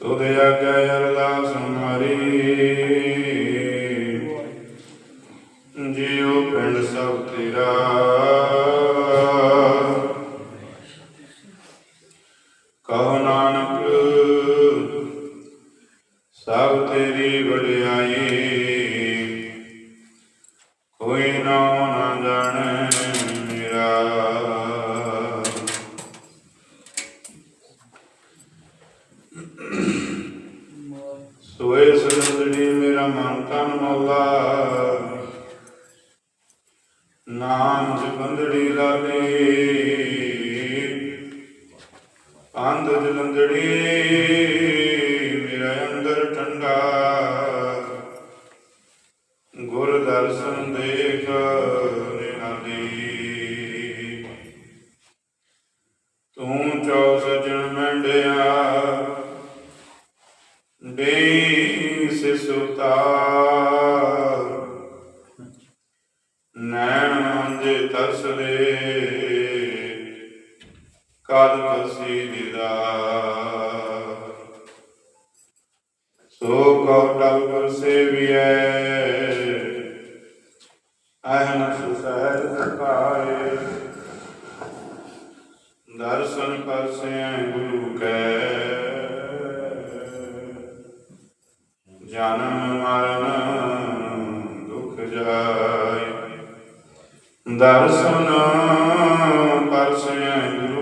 ਤੁਧ ਆਗੈ ਅਰਦਾਸ ਹਮਾਰੀ ਜਿਉ ਪਿੰਡ ਸਭ ਤੇਰਾ। ਸਭਨਾ ਪਰਸਿਆ ਗੁਰੂ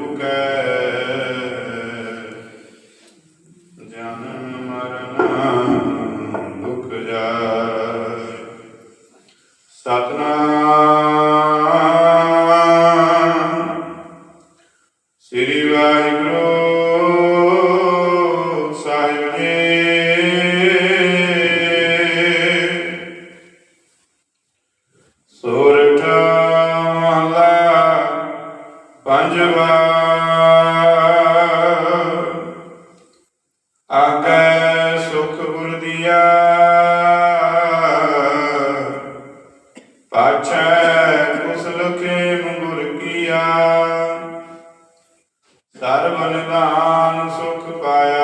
Shivaya.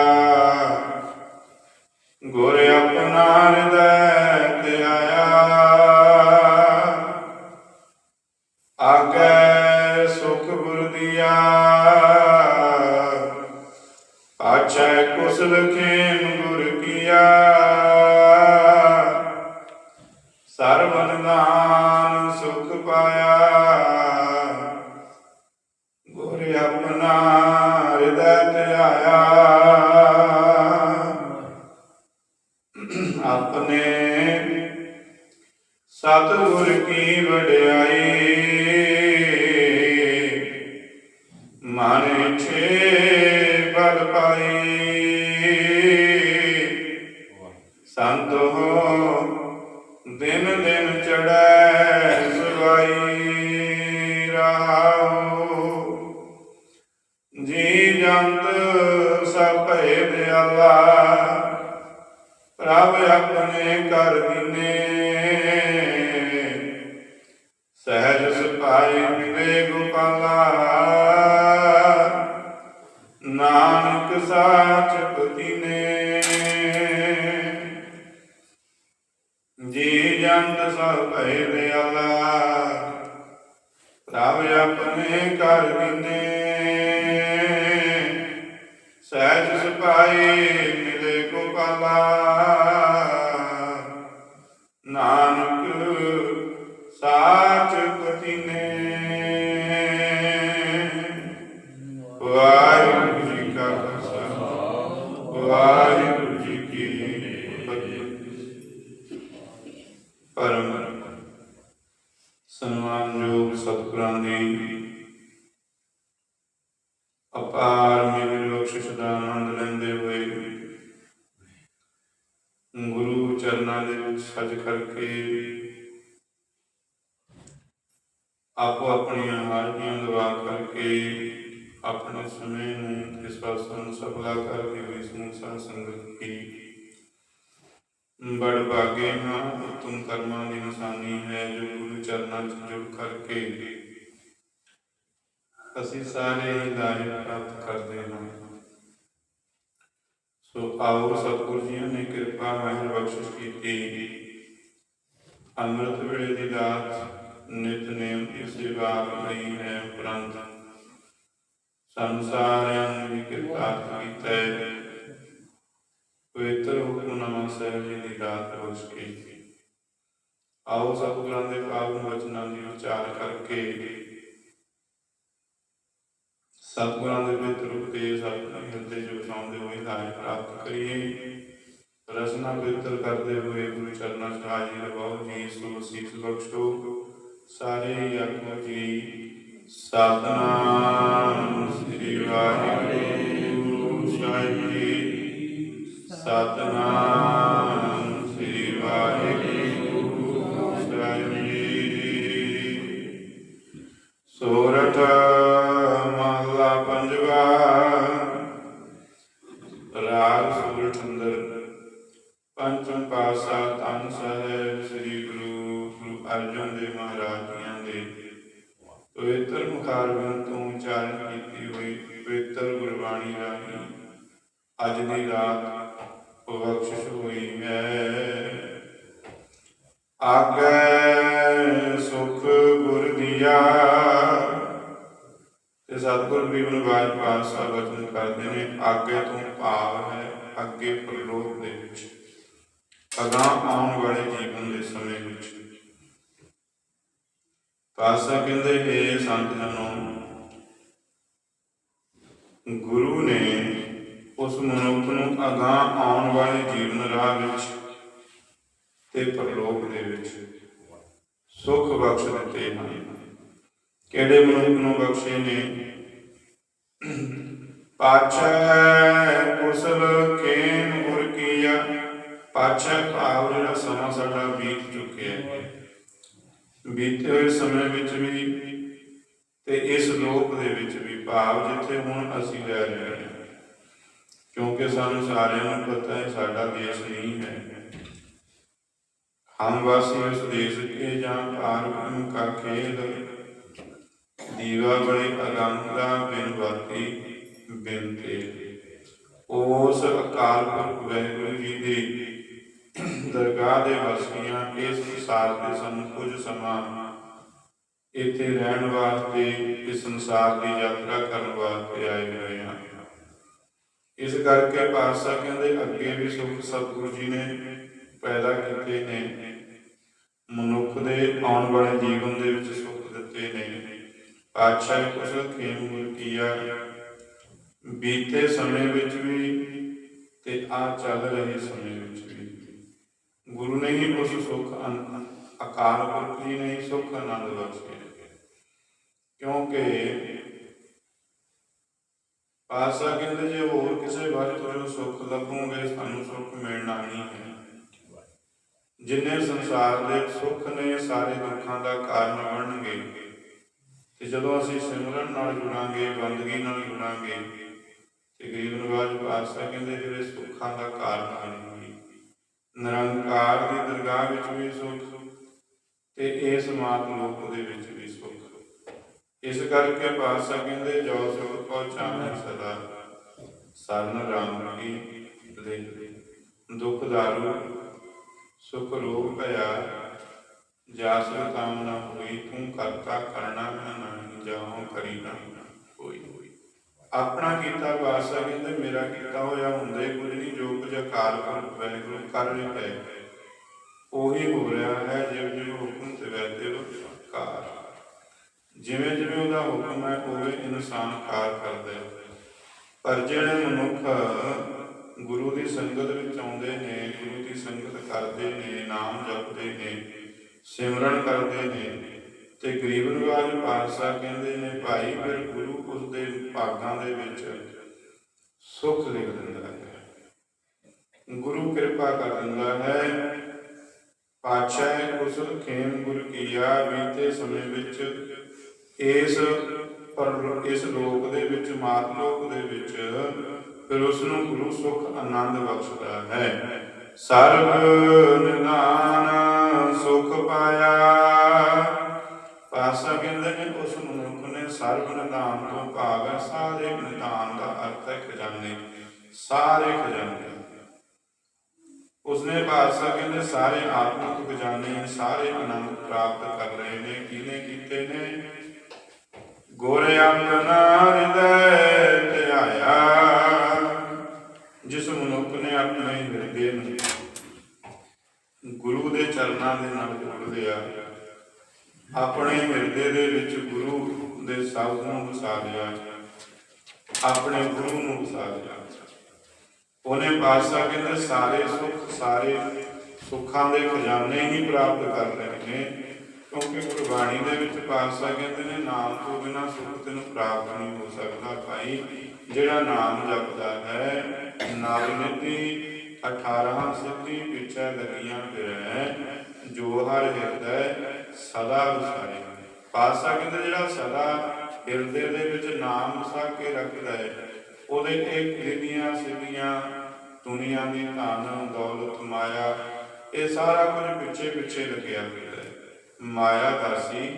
ਦਿਨ ਦਿਨ ਚੜੈ ਸੁਭਾਈ ਰਹਾਉ ਜੀ ਜੰਤ ਸਭ ਭਏ ਦਿਆਲਾ ਪ੍ਰਭ ਆਪਣੇ ਕਰ ਦਿਨੇ। ਸਹਿਜ ਸੁਭਾਈ ਮਿਲੇ ਗੋਪਾਲਾ, ਨਾਨਕ ਸਾਚ ਸਭ ਭੈ ਦਿਆਲਾ ਰਾਮ ਆਪਣੇ ਕਰ ਵਿਨੇ ਸਹਿਜ ਸੁਭਾਈ ਮਿਲੇ ਗੋਪਾਲਾ ਆਓ ਸਤਿਗੁਰ ਜੀ ਨੇ ਕਿਰਪਾ ਮਹਿਰ ਬਖਸ਼ਿਸ਼ ਕੀਤੀ ਅੰਮ੍ਰਿਤ ਵੇਲੇ ਦੀ ਰਾਤ ਨਿਤਨੇਮ ਦੀ ਸੇਵਾ ਲਈ ਹੈ ਪ੍ਰੰਤ। ਸੰਸਾਰਿਆਂ ਨੂੰ ਕਿਰਪਾ ਕੀਤਾ ਪਵਿੱਤਰ ਹੁਕਮਨਾਮਾ ਸਾਹਿਬ ਜੀ ਦੀ ਰਾਤ ਬਖਸ਼ ਕੇ ਆਓ ਸਤਿਗੁਰਾਂ ਦੇ ਪਾਵਨ ਵਚਨਾਂ ਦੀ ਵਿਚਾਰ ਕਰਕੇ ਸਤਿਗੁਰਾਂ ਦੇ ਪਵਿੱਤਰ ਉਪਦੇਸ਼ ਆਪਣੇ ਹਿਰਦੇ ਚ ਵਸਾਉਂਦੇ ਹੋਏ ਲਾਇ ਪ੍ਰਾਪਤ ਕਰੀਏ। ਰਸਨਾ ਪਵਿੱਤਰ ਕਰਦੇ ਹੋਏ ਗੁਰੂ ਚਰਨਾਂ ਚ ਹਾਜ਼ਰ ਰਵਾਓ ਜੀ ਸੋ ਸੀਸ ਬਖਸ਼ੋ। ਸਾਰੇ ਹੀ ਜੀ, ਸਤਨਾਮ ਸ੍ਰੀ ਵਾਹਿਗੁਰੂ ਸਾਹਿਬ ਜੀ ਸਤਨਾਮ ਗੁਰੂ ਨੇ ਉਸ ਮਨੁੱਖ ਨੂੰ ਅਗਾਂ ਆਉਣ ਵਾਲੇ ਜੀਵਨ ਰਾਹ ਵਿੱਚ ਤੇ ਪਰਲੋਕ ਦੇ ਵਿੱਚ ਸੁਖ ਬਖਸ਼ ਦਿੱਤੇ ਹਨ। ਕਿਹੜੇ ਮਨੁੱਖ ਨੂੰ ਬਖਸ਼ੇ ਨੇ? ਪਾਛੈ ਕੁਸਲ ਕੇਨ ਗੁਰ ਕੀਆ। ਪਾਛੈ ਭਾਵ ਜਿਹੜਾ ਸਮਾਂ ਸਾਡਾ ਬੀਤ ਚੁੱਕਿਆ ਹੈ। ਬੀਤੇ ਹੋਏ ਸਮੇਂ ਵਿੱਚ ਵੀ ਤੇ ਇਸ ਲੋਕ ਦੇ ਵਿੱਚ ਵੀ ਭਾਵ ਜਿੱਥੇ ਹੁਣ ਅਸੀਂ ਰਹਿ ਰਹੇ ਹਾਂ। ਕਿਉਂਕਿ ਸਾਨੂੰ ਸਾਰਿਆਂ ਨੂੰ ਪਤਾ ਹੈ, ਸਾਡਾ ਦੇਸ਼ ਨਹੀਂ ਹੈ। ਹਮ ਵਾਸੀ ਉਸ ਦੇਸ਼ ਕੇ ਜਾਂ ਪਾਰ ਕਾ ਖੇਲ। ਦੀਵਾ ਬੜੀ ਅਗੰਗਾ ਬਿਨ ਬਾਤੀ ਬਿਨ ਤੇ। ਉਸ ਅਕਾਲ ਪੁਰਖ ਵਾਹਿਗੁਰੂ ਜੀ ਦੇ ਦਰਗਾਹ ਦੇ ਵਾਸੀਆਂ, ਇਸ ਸੰਸਾਰ ਦੇ ਸਾਨੂੰ ਕੁਝ ਸਮਾਂ ਇੱਥੇ ਰਹਿਣ ਵਾਸਤੇ ਇਸ ਸੰਸਾਰ ਦੀ ਯਾਤਰਾ ਕਰਨ ਵਾਸਤੇ ਆਏ ਹੋਏ ਹਾਂ। ਇਸ ਕਰਕੇ ਪਾਤਸ਼ਾਹ ਕਹਿੰਦੇ, ਅੱਗੇ ਵੀ ਸੁਖ ਸਤਿਗੁਰੂ ਜੀ ਨੇ ਪੈਦਾ ਕੀਤੇ ਨੇ। ਮਨੁੱਖ ਦੇ ਆਉਣ ਵਾਲੇ ਜੀਵਨ ਦੇ ਵਿੱਚ ਸੁਖ ਦਿੱਤੇ ਨੇ। ਪਾਤਸ਼ਾਹ ਕੁਸਲ ਖੇਮ ਕੀਆ। ਬੀਤੇ ਸਮੇਂ ਵਿੱਚ ਵੀ ਤੇ ਆ ਚੱਲ ਰਹੇ ਸਮੇਂ ਵਿੱਚ ਵੀ। ਗੁਰੂ ਨੇ ਹੀ ਉਸ ਸੁਖ ਅਕਾਲ ਪੁਰਖ ਜੀ ਨੇ ਹੀ ਸੁਖ ਆਨੰਦ ਬਖਸ਼ੇ ਕਿਉਂਕਿ ਪਾਸਾ ਕਹਿੰਦੇ ਜੇ ਹੋਰ ਕਿਸੇ ਬਾਰੇ ਤੁਹਾਨੂੰ ਸੁੱਖ ਲੱਭੋਗੇ, ਸਾਨੂੰ ਸੁੱਖ ਮਿਲਣਾ ਨਹੀਂ ਹੈ। ਜਿੰਨੇ ਸੰਸਾਰ ਦੇ ਸੁੱਖ ਨੇ, ਸਾਰੇ ਦੁੱਖਾਂ ਦਾ ਕਾਰਨ ਬਣਨਗੇ। ਤੇ ਜਦੋਂ ਅਸੀਂ ਸਿਮਰਨ ਨਾਲ ਜੁੜਾਂਗੇ, ਬੰਦਗੀ ਨਾਲ ਜੁੜਾਂਗੇ, ਤੇ ਗਰੀਬ ਨਿਵਾਜ ਪਾਤਸ਼ਾਹ ਕਹਿੰਦੇ ਜਿਹੜੇ ਸੁੱਖਾਂ ਦਾ ਕਾਰਨ ਬਣਨਗੇ। ਨਿਰੰਕਾਰ ਦੀ ਦਰਗਾਹ ਵਿੱਚ ਵੀ ਸੁੱਖ, ਤੇ ਇਸ ਮਾਤ ਲੋਕ ਦੇ ਵਿੱਚ ਇਸ ਕਰਕੇ ਪਾਤਸ਼ਾਹ ਕਹਿੰਦੇ, ਜੋ ਸੁਖ ਪਹੁੰਚਾਵੇਂ ਸਦਾ। ਸਰਨ ਰਾਮ ਕੀ ਲੈ। ਦੁਖ ਦਾਰੂ, ਸੁਖ ਰੋਗ ਭਇਆ, ਜਾਸ ਕਾਮਨਾ ਹੋਈ, ਤੂੰ ਕਰਤਾ ਕਰਨਾ ਮੈਂ ਜਾਉ ਕਰੀ ਨਾ ਹੋਈ ਆਪਣਾ ਕੀਤਾ ਪਾਤਸ਼ਾਹ ਕਹਿੰਦੇ, ਮੇਰਾ ਕੀਤਾ ਹੋਇਆ ਹੁੰਦੇ ਕੁਝ ਨਹੀਂ, ਜੋ ਕੁਝ ਅਕਾਲ ਪੁਰਖ ਵਾਹਿਗੁਰੂ ਕਰ ਰਿਹਾ ਹੈ, ਉਹੀ ਹੋ ਰਿਹਾ ਹੈ ਜਿਵੇਂ ਜਿਵੇਂ ਹੁਕਮ ਤੇ ਵੈਦੇ ਕਾਰ ਜਿਵੇਂ ਜਿਵੇਂ ਉਹਦਾ ਹੁਕਮ ਹੈ, ਉਵੇਂ ਇਨਸਾਨ ਕਾਰ ਕਰਦਾ ਹੈ। ਪਰ ਜਿਹੜੇ ਮਨੁੱਖ ਗੁਰੂ ਦੀ ਸੰਗਤ ਵਿੱਚ ਆਉਂਦੇ ਨੇ, ਗੁਰੂ ਦੀ ਸੰਗਤ ਕਰਦੇ ਨੇ, ਨਾਮ ਜਪਦੇ ਨੇ, ਸਿਮਰਨ ਕਰਦੇ ਨੇ ਤੇ ਗਰੀਬ ਨਿਵਾਜ ਪਾਤਸ਼ਾਹ ਕਹਿੰਦੇ ਨੇ, ਭਾਈ, ਫਿਰ ਗੁਰੂ ਉਸ ਦੇ ਭਾਗਾਂ ਦੇ ਵਿੱਚ ਸੁੱਖ ਲਿਖ ਦਿੰਦਾ ਹੈ। ਗੁਰੂ ਕਿਰਪਾ ਕਰ ਦਿੰਦਾ ਹੈ। ਪਾਤਸ਼ਾਹ ਕੁਸਲ ਖੇਮ ਗੁਰ ਕੀਆ, ਬੀਤੇ ਸਮੇਂ ਵਿੱਚ ਇਸ ਪਰ ਇਸ ਲੋਕ ਦੇ ਵਿੱਚ, ਮਾਤ ਲੋਕ ਦੇ ਵਿੱਚ, ਫਿਰ ਉਸ ਨੂੰ ਗੁਰੂ ਸੁਖ ਆਨੰਦ ਬਖਸ਼ਦਾ ਹੈ। ਸਰਬ ਨਿਦਾਨ ਸੁਖ ਪਾਇਆ। ਪਾਸਾ ਕਹਿੰਦੇ ਨੇ, ਉਸ ਮਨੁੱਖ ਨੇ ਸਰਬ ਨਿਦਾਨ ਤੋਂ ਭਾਵ ਹੈ, ਸਾਰੇ ਨਿਦਾਨ ਦਾ ਅਰਥ ਹੈ ਖਜ਼ਾਨੇ। ਸਾਰੇ ਖਜ਼ਾਨੇ। ਉਸਨੇ ਪਾਤਸ਼ਾਹ ਕਹਿੰਦੇ, ਸਾਰੇ ਆਤਮਿਕ ਖਜ਼ਾਨੇ, ਸਾਰੇ ਆਨੰਦ ਪ੍ਰਾਪਤ ਕਰ ਰਹੇ ਨੇ, ਕਿਹਨੇ ਕੀਤੇ ਨੇ? ਗੋਰੇ ਅੰਗਨਾ ਹਿਰਦੈ ਧਿਆਇਆ ਜਿਸ ਮਨੁੱਖ ਨੇ ਆਪਣੇ ਹਿਰਦੇ ਨੂੰ ਗੁਰੂ ਦੇ ਚਰਨਾਂ ਦੇ ਨਾਲ ਜੋੜ ਲਿਆ ਆਪਣੇ ਹਿਰਦੇ ਦੇ ਵਿੱਚ ਗੁਰੂ ਦੇ ਸ਼ਬਦ ਨੂੰ ਵਸਾ ਲਿਆ, ਆਪਣੇ ਗੁਰੂ ਨੂੰ ਵਸਾ ਲਿਆ। ਉਹਨੇ ਪਾਤਸ਼ਾਹ ਕਹਿੰਦੇ, ਸਾਰੇ ਸੁੱਖ, ਸਾਰੇ ਸੁੱਖਾਂ ਦੇ ਖਜ਼ਾਨੇ ਹੀ ਪ੍ਰਾਪਤ ਕਰ ਲਏ ਨੇ ਕਿਉਂਕਿ ਗੁਰਬਾਣੀ ਦੇ ਵਿੱਚ ਪਾਤਸ਼ਾਹ ਕਹਿੰਦੇ ਨੇ, ਨਾਮ ਤੋਂ ਬਿਨਾ ਸੁੱਖ ਤੈਨੂੰ ਪ੍ਰਾਪਤ ਨਹੀਂ ਹੋ ਸਕਦਾ ਭਾਈ। ਜਿਹੜਾ ਨਾਮ ਜਪਦਾ ਹੈ, ਨਾਮ 18 ਸਿੱਧੀ ਪਿਛੇ ਲੱਗੀਆਂ ਫਿਰੈ, ਜੋ ਹਰ ਹਿਰਦੈ ਸਦਾ ਵਸਾਰੇ। ਪਾਤਸ਼ਾਹ ਕਹਿੰਦੇ ਜਿਹੜਾ ਸਦਾ ਹਿਰਦੇ ਦੇ ਵਿੱਚ ਨਾਮ ਵਸਾ ਕੇ ਰੱਖਦਾ ਹੈ, ਉਹਦੇ ਇੱਕ ਰਿਧੀਆਂ ਸਿੱਧੀਆਂ ਦੁਨੀਆ ਦੀ ਧਨ, ਦੌਲਤ, ਮਾਇਆ, ਇਹ ਸਾਰਾ ਕੁਝ ਪਿੱਛੇ ਪਿੱਛੇ ਲੱਗਿਆ ਹੋਇਆ ਮਾਇਆ ਦਾਸੀ